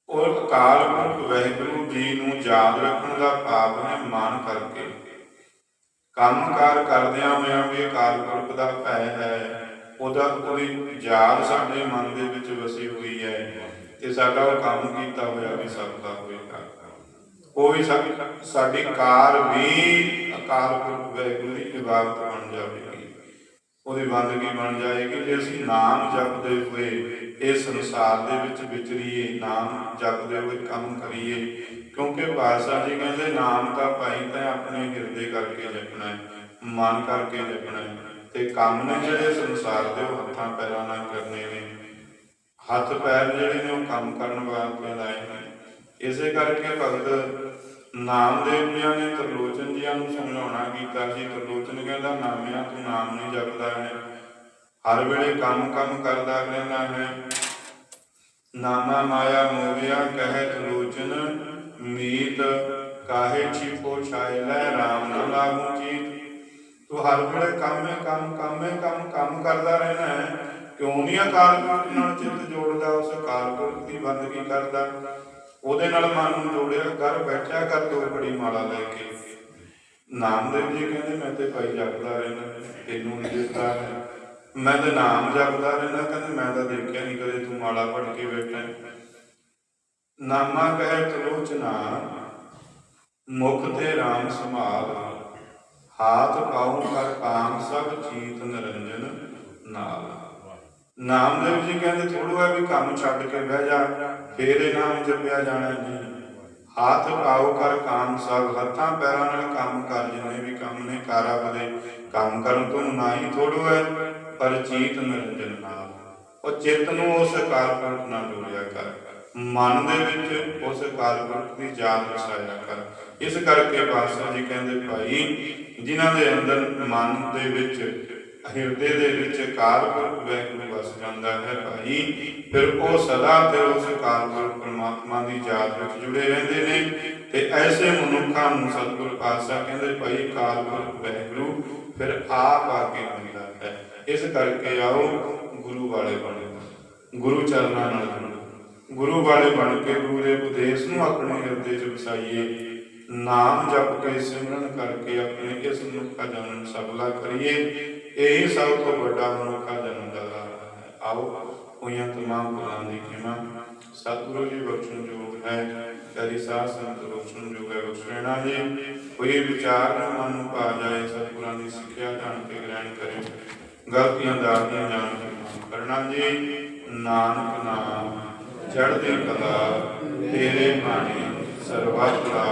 ਉਹ ਅਕਾਲ ਪੁਰਖ ਵਾਹਿਗੁਰੂ ਜੀ ਨੂੰ ਯਾਦ ਰੱਖਣ ਦਾ ਭਾਵ ਹੈ ਮਾਨ ਕਰਕੇ। ਕੰਮਕਾਰ ਕਰਦਿਆਂ ਹੋਇਆਂ ਵੀ ਅਕਾਲ ਪੁਰਖ ਦਾ ਭੈ ਹੈ। ਉਹਦਾ ਉਹਦੀ ਯਾਦ ਸਾਡੇ ਮਨ ਦੇ ਵਿੱਚ ਵਸੀ ਹੋਈ ਹੈ। ਤੇ ਸਾਡਾ ਉਹ ਕੰਮ ਕੀਤਾ ਹੋਇਆ ਵੀ ਸਫਲਾ ਹੋਏਗਾ ਉਹ ਵੀ ਸਾਡੀ ਕਾਰ ਵੀ ਅਕਾਲ ਪੁਰਖ ਵਾਹਿਗੁਰੂ ਦੀ ਇਬਾਦਤ ਬਣ ਜਾਵੇਗੀ। ਉਹਦੀ ਬੰਦਗੀ ਬਣ ਜਾਏਗੀ। ਜੇ ਅਸੀਂ ਨਾਮ ਜਪਦੇ ਹੋਏ ਇਸ ਸੰਸਾਰ ਦੇ ਵਿੱਚ ਵਿਚਰੀਏ, ਨਾਮ ਜਪਦੇ ਹੋਏ ਕੰਮ ਕਰੀਏ, ਕਿਉਂਕਿ ਪਾਤਸ਼ਾਹ ਜੀ ਕਹਿੰਦੇ, ਨਾਮ ਤਾਂ ਭਾਈ ਤਾਂ ਆਪਣੇ ਹਿਰਦੇ ਕਰਕੇ ਜਪਣਾ ਹੈ, ਮਨ ਕਰਕੇ ਜਪਣਾ ਹੈ। ਤੇ ਕੰਮ ਨੇ ਜਿਹੜੇ ਸੰਸਾਰ ਦੇ ਉਹ ਹੱਥਾਂ ਪੈਰਾਂ ਨਾਲ ਕਰਨੇ ਨੇ। ਹੱਥ ਪੈਰ ਜਿਹੜੇ ਨੇ ਉਹ ਕੰਮ ਕਰਨ ਵਾਸਤੇ ਲਾਏ ਨੇ। ਇਸੇ ਕਰਕੇ ਭਗਤ ਨਾਮਦੇਵ ਜੀਆਂ ਨੇ ਤਰਲੋਚਨ ਜੀਆਂ ਨੂੰ ਸਮਝਾਉਣਾ ਕੀਤਾ ਸੀ। ਤਰਲੋਚਨ ਕਹਿੰਦਾ, ਨਾਮਿਆ ਤੂੰ ਨਾਮ ਨਹੀਂ ਜਪਦਾ ਹੈ ਹਰ ਵੇਲੇ ਕੰਮ ਕੰਮ ਕਰਦਾ ਰਹਿੰਦਾ ਹੈ। ਨਾਮਾ ਮਾਇਆ ਮੋਹਿਆ ਕਹਿ ਤਰਲੋਚਨ, ਮੀਤ ਕਾਹੇ ਛਿਪੋ ਛਾਏ ਲੈ, ਰਾਮ ਨਾ ਲਾਗੂ ਚੀਤ। ਤੂੰ ਹਰ ਵੇਲੇ ਕੰਮ ਹੈ, ਕੰਮ ਕੰਮ ਹੈ, ਕੰਮ ਕੰਮ ਕਰਦਾ ਰਹਿਣਾ ਹੈ। ਕਿਉਂ ਨਹੀਂ ਅਕਾਲ ਪੁਰਖ ਨਾਲ ਚਿੱਤ ਜੋੜਦਾ, ਉਸ ਅਕਾਲ ਪੁਰਖ ਦੀ ਬੰਦਗੀ ਕਰਦਾ। ਉਹਦੇ ਨਾਲ ਮਨ ਨੂੰ ਜੋੜਿਆ ਕਰ, ਬੈਠਿਆ ਕਰ, ਦੋ ਬੜੀ ਮਾਲਾ ਲੈ ਕੇ। ਨਾਮਦੇਵ ਜੀ ਕਹਿੰਦੇ, ਮੈਂ ਤੇ ਭਾਈ ਜਪਦਾ ਰਹਿਣਾ ਤੈਨੂੰ ਨਹੀਂ ਦਿੱਤਾ ਮੈਂ ਤੇ ਨਾਮ ਜਪਦਾ ਰਹਿਣਾ ਕਹਿੰਦੇ, ਮੈਂ ਤਾਂ ਦੇਖਿਆ ਨਹੀਂ ਕਦੇ ਤੂੰ ਮਾਲਾ ਪੜ ਕੇ ਬੈਠਾ ਨਾਮਾ ਕਹਿ ਤਲੋਚਨਾ ਮੁਖ ਤੇ RAM ਸੰਭਾਲ। ਹਾਥ ਪਾਉ ਕਰ ਕਾਮ ਸਭ ਚੀਤ ਨਿਰੰਜਨ ਨਾਲ। ਨਾਮਦੇਵ ਜੀ ਕਹਿੰਦੇ ਥੋੜੋ ਹੈ ਵੀ ਕੰਮ ਛੱਡ ਕੇ ਬਹਿ ਜਾ, ਫੇਰ ਇਹ ਨਾਮ ਜਪਿਆ ਜਾਣਾ ਨਹੀਂ ਹੱਥ ਪਾਉ ਕਰ ਕਾਮ ਸਭ, ਹੱਥਾਂ ਪੈਰਾਂ ਨਾਲ ਕੰਮ ਕਰ, ਜਿੰਨੇ ਵੀ ਕੰਮ ਨੇ ਕਾਰਾ ਬਲੇ ਕੰਮ ਕਰਨ ਤੋਂ ਨਾਹੀ ਥੋੜੋ ਹੈ, ਪਰ ਚੀਤ ਨਿਰੰਜਨ ਨਾਲ। ਉਹ ਚਿੱਤ ਨੂੰ ਉਸ ਅਕਾਲ ਨਾਲ ਜੋੜਿਆ ਕਰ। ਮਨ ਦੇ ਵਿੱਚ ਉਸ ਅਕਾਲ ਦੀ ਯਾਦ ਵਸਾਇਆ ਕਰ। ਇਸ ਕਰਕੇ ਪਾਤਸ਼ਾਹ ਜੀ ਕਹਿੰਦੇ, ਭਾਈ, ਜਿਨ੍ਹਾਂ ਦੇ ਅੰਦਰ ਮਨ ਦੇ ਵਿੱਚ, ਹਿਰਦੇ ਦੇ ਵਿੱਚ ਅਕਾਲ ਵੈਗੁਰੂ ਵਸ ਜਾਂਦਾ ਹੈ, ਭਾਈ, ਫਿਰ ਉਹ ਸਦਾ ਫਿਰ ਉਸ ਅਕਾਲ ਪੁਰਖ ਦੀ ਯਾਦ ਵਿੱਚ ਜੁੜੇ ਰਹਿੰਦੇ ਨੇ ਤੇ ਐਸੇ ਮਨੁੱਖਾਂ ਨੂੰ ਸਤਿਗੁਰ ਪਾਤਸ਼ਾਹ ਕਹਿੰਦੇ, ਭਾਈ ਅਕਾਲ ਪੁਰਖ ਵੈਗੁਰੂ ਫਿਰ ਆਪ ਆ ਕੇ ਮਿਲਦਾ ਹੈ। ਇਸ ਕਰਕੇ ਆਓ ਗੁਰੂ ਵਾਲੇ ਬਣੋ। ਗੁਰੂ ਚਰਨਾਂ ਨਾਲ ਜੁੜੋ। ਗੁਰੂ ਵਾਲੇ ਬਣ ਕੇ ਗੁਰੂ ਦੇ ਉਪਦੇਸ਼ ਨੂੰ ਆਪਣੇ ਹਿਰਦੇ 'ਚ ਵਸਾਈਏ। ਨਾਮ ਜਪ ਕੇ ਸਿਮਰਨ ਕਰਕੇ ਆਪਣੇ ਇਸ ਮਨੁੱਖਾ ਜਨਮ ਸਫਲਾ ਕਰੀਏ। ਇਹੀ ਸਭ ਤੋਂ ਵੱਡਾ ਮਨੁੱਖਾ ਜਨਮ ਦਾ ਲਾਭ ਹੈ। ਆਓ, ਹੋਈਆਂ ਤਮਾਮ ਗੁਰਾਂ ਦੀ ਖਿਮਾ ਸਤਿਗੁਰੂ ਜੀ ਬਖਸ਼ਣ ਯੋਗ ਹੈ। ਕਰੀ ਸਾਧ ਸੰਤ ਬਖਸ਼ਣ ਯੋਗ ਹੈ। ਬਖਸ਼ਣਾ ਜੀ। ਕੋਈ ਵਿਚਾਰ ਨਾ ਮਨ ਨੂੰ ਪਾ ਜਾਏ, ਸਤਿਗੁਰਾਂ ਦੀ ਸਿੱਖਿਆ ਜਾਣ ਕੇ ਗ੍ਰਹਿਣ ਕਰੇ। ਗਲਤੀਆਂ ਦਾਤੀਆਂ ਜਾਣ ਕੇ ਕਰਨਾ ਜੀ। ਨਾਨਕ ਨਾਮ। ਚੜ੍ਹਦੀ ਕਲਾ ਤੇਰੇ ਬਾਣੀ ਸਰਬੱਤ ਦਾ